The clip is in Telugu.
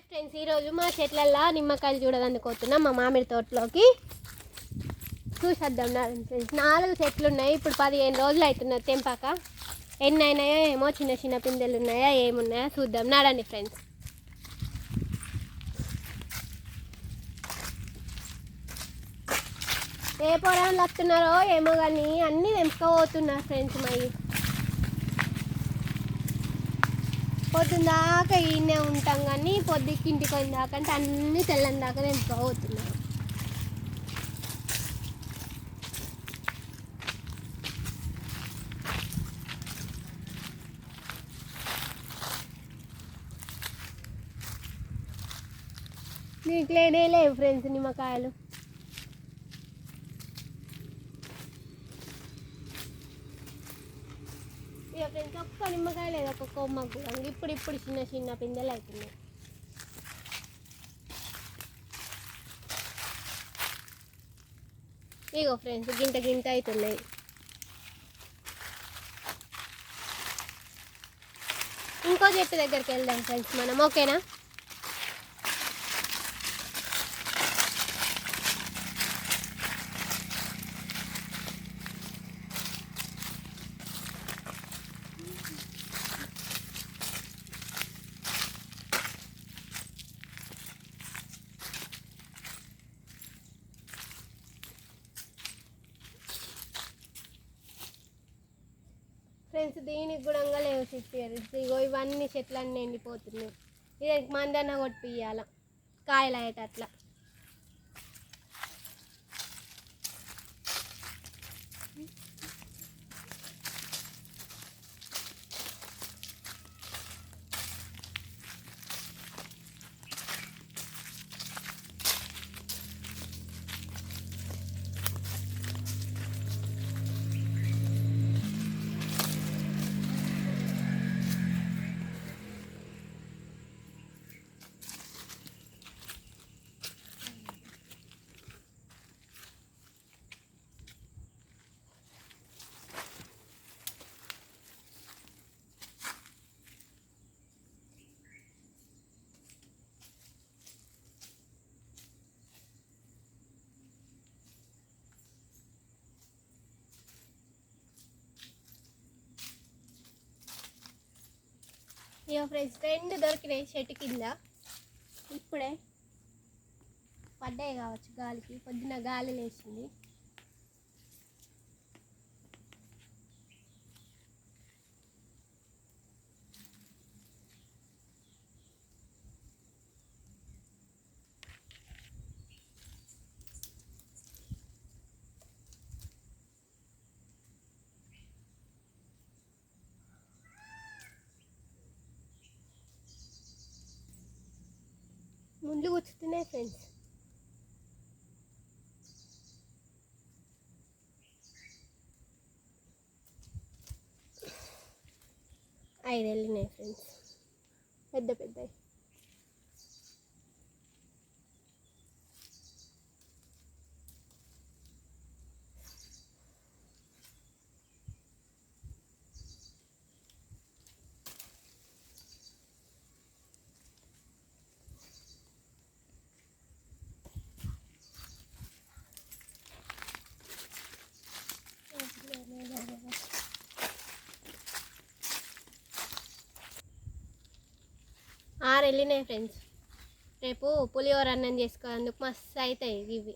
హాయ్ ఫ్రెండ్స్ ఈరోజు మా చెట్లల్లో నిమ్మకాయలు చూడదందుకోతున్నాం మా మామిడి తోటలోకి. చూసేద్దాం ఫ్రెండ్స్ నాలుగు చెట్లు ఉన్నాయి ఇప్పుడు పదిహేను రోజులు అవుతున్నారు తెంపాక. ఎన్ని అయినాయో ఏమో చిన్న చిన్న పిందెలు ఉన్నాయా ఏమున్నాయో చూద్దాం. నాడండి ఫ్రెండ్స్ ఏ పొలాలు వస్తున్నారో ఏమో కానీ అన్నీ తెంపుకోబోతున్నారు ఫ్రెండ్స్ మరి. పొద్దున్న దాకా ఈయనే ఉంటాం కానీ పొద్దుకి ఇంటికి పోయిన దాకా అంటే అన్నీ తెల్లని దాకా తెంపుకోబోతున్నారు నీకు లేనే లేవు ఫ్రెండ్స్ నిమ్మకాయలు. ఇక ఫ్రెండ్స్ ఒక్క నిమ్మకాయ లేదు ఒక కొమ్మ కూడా ఇప్పుడు ఇప్పుడు చిన్న చిన్న పిందెలు అవుతున్నాయి ఇగో ఫ్రెండ్స్ గింత గింత అవుతున్నాయి ఇంకో చెట్టు దగ్గరికి వెళ్దాం ఫ్రెండ్స్ మనం ఓకేనా ఫ్రెండ్స్ దీనికి కూడా లేవు సిస్టర్ ఇగో ఇవన్నీ చెట్లన్నీ ఎండిపోతున్నాయి. ఇది మందన్న కొట్టియాల కాయలు అయ్యేటట్లా. ఇక ఫ్రెండ్స్ రెండు దొరికినాయి చెట్టు కింద. ఇప్పుడే పడ్డాయి కావచ్చు గాలికి పొద్దున గాలి లేచింది. ముందు కూర్చుతున్నాయి ఫ్రెండ్స్ ఐదు వెళ్ళినాయి ఫ్రెండ్స్ పెద్ద పెద్దవి. ఆరు వెళ్ళినాయి ఫ్రెండ్స్ రేపు పులిహోర అన్నం చేసుకోవడానికి మస్తు అవుతాయి ఇవి.